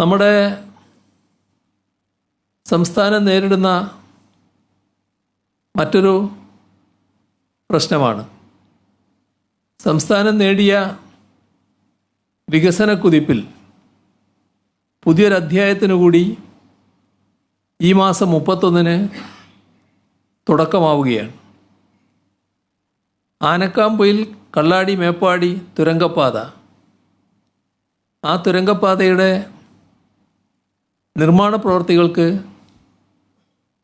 നമ്മുടെ സംസ്ഥാനം നേരിടുന്ന മറ്റൊരു പ്രശ്നമാണ്. സംസ്ഥാനം നേടിയ വികസന കുതിപ്പിൽ പുതിയൊരധ്യായത്തിനു കൂടി ഈ മാസം മുപ്പത്തൊന്നിന് തുടക്കമാവുകയാണ്. ആനക്കാമ്പൊയിൽ കള്ളാടി മേപ്പാടി തുരങ്കപ്പാത. ആ തുരങ്കപ്പാതയുടെ നിർമ്മാണ പ്രവർത്തികൾക്ക്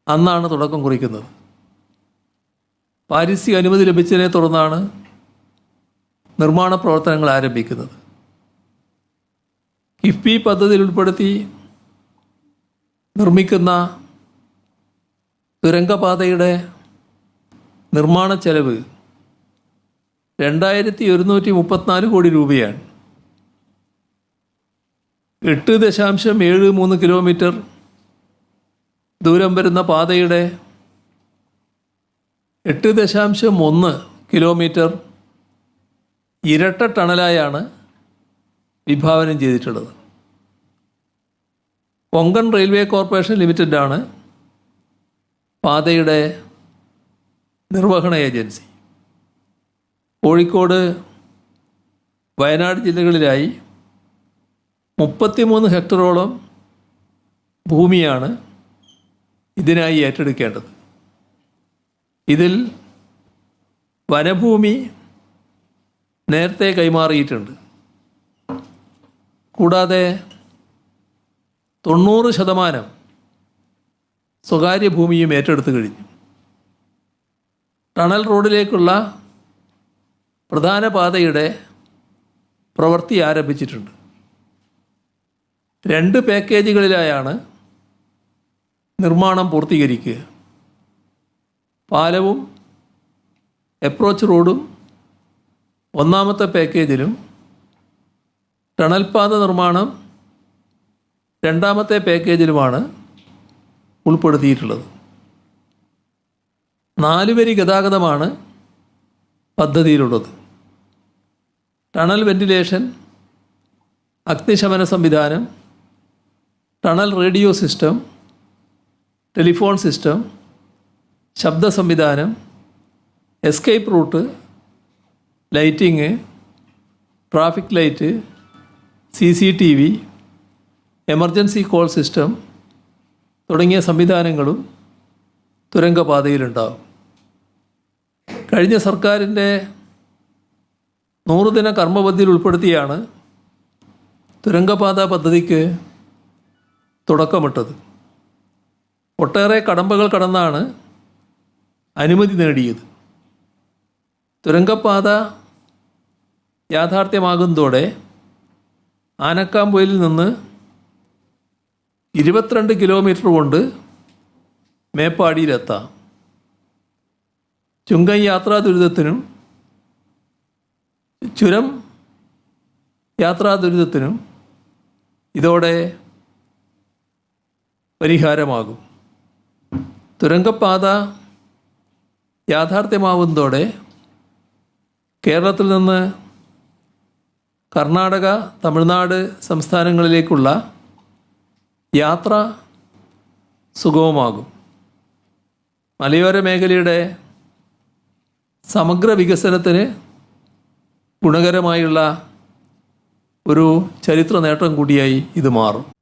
അന്നാണ് തുടക്കം കുറിക്കുന്നത്. പാരിസ്ഥിതിക അനുമതി ലഭിച്ചതിനെ തുടർന്നാണ് നിർമ്മാണ പ്രവർത്തനങ്ങൾ ആരംഭിക്കുന്നത്. കിഫ്ബി പദ്ധതിയിൽ ഉൾപ്പെടുത്തി നിർമ്മിക്കുന്ന തുരങ്കപാതയുടെ നിർമ്മാണ ചെലവ് രണ്ടായിരത്തി ഒരുന്നൂറ്റി മുപ്പത്തിനാല് കോടി രൂപയാണ്. എട്ട് ദശാംശം ഏഴ് മൂന്ന് കിലോമീറ്റർ ദൂരം വരുന്ന പാതയുടെ എട്ട് ദശാംശം ഒന്ന് കിലോമീറ്റർ ഇരട്ട ടണലായാണ് വിഭാവനം ചെയ്തിട്ടുള്ളത്. കൊങ്കൺ റെയിൽവേ കോർപ്പറേഷൻ ലിമിറ്റഡാണ് പാതയുടെ നിർവഹണ ഏജൻസി. കോഴിക്കോട് വയനാട് ജില്ലകളിലായി മുപ്പത്തിമൂന്ന് ഹെക്ടറോളം ഭൂമിയാണ് ഇതിനായി ഏറ്റെടുക്കേണ്ടത്. ഇതിൽ വനഭൂമി നേരത്തെ കൈമാറിയിട്ടുണ്ട്. കൂടാതെ തൊണ്ണൂറ് ശതമാനം സ്വകാര്യ ഭൂമിയും ഏറ്റെടുത്തു കഴിഞ്ഞു. ടണൽ റോഡിലേക്കുള്ള പ്രധാന പാതയുടെ പ്രവൃത്തി ആരംഭിച്ചിട്ടുണ്ട്. രണ്ട് പാക്കേജുകളിലായാണ് നിർമ്മാണം പൂർത്തീകരിക്കുക. പാലവും അപ്രോച്ച് റോഡും ഒന്നാമത്തെ പാക്കേജിലും ടണൽ പാത നിർമ്മാണം രണ്ടാമത്തെ പാക്കേജിലുമാണ് ഉൾപ്പെടുത്തിയിട്ടുള്ളത്. നാലുവരി ഗതാഗതമാണ് പദ്ധതിയിലുള്ളത്. ടണൽ വെന്റിലേഷൻ അഗ്നിശമന സംവിധാനം tunnel radio system telephone system ശബ്ദ സംവിധാനം escape route lighting traffic light C C T V emergency call system തുടങ്ങിയ സംവിധാനങ്ങളും തുരങ്കപാതയിലുണ്ടാകും. കഴിഞ്ഞ സർക്കാരിന്റെ നൂറുദിന കർമ്മപദ്ധതിയിൽ ഉൾപ്പെടുത്തിയാണ് തുരങ്കപാത പദ്ധതിക്ക് തുടക്കമിട്ടത്. ഒട്ടേറെ കടമ്പകൾ കടന്നാണ് അനുമതി നേടിയത്. തുരങ്കപ്പാത യാഥാർത്ഥ്യമാകുന്നതോടെ ആനക്കാമ്പൊയിൽ നിന്ന് ഇരുപത്തിരണ്ട് കിലോമീറ്റർ കൊണ്ട് മേപ്പാടിയിലെത്താം. ചുങ്കം യാത്രാ ദുരിതത്തിനും ചുരം യാത്രാ ദുരിതത്തിനും ഇതോടെ പരിഹാരമാകും. തുരങ്കപ്പാത യാഥാർത്ഥ്യമാവുന്നതോടെ കേരളത്തിൽ നിന്ന് കർണാടക തമിഴ്നാട് സംസ്ഥാനങ്ങളിലേക്കുള്ള യാത്ര സുഗമമാകും. മലയോര മേഖലയുടെ സമഗ്ര വികസനത്തിന് ഗുണകരമായുള്ള ഒരു ചരിത്ര നേട്ടം കൂടിയായി ഇത് മാറും.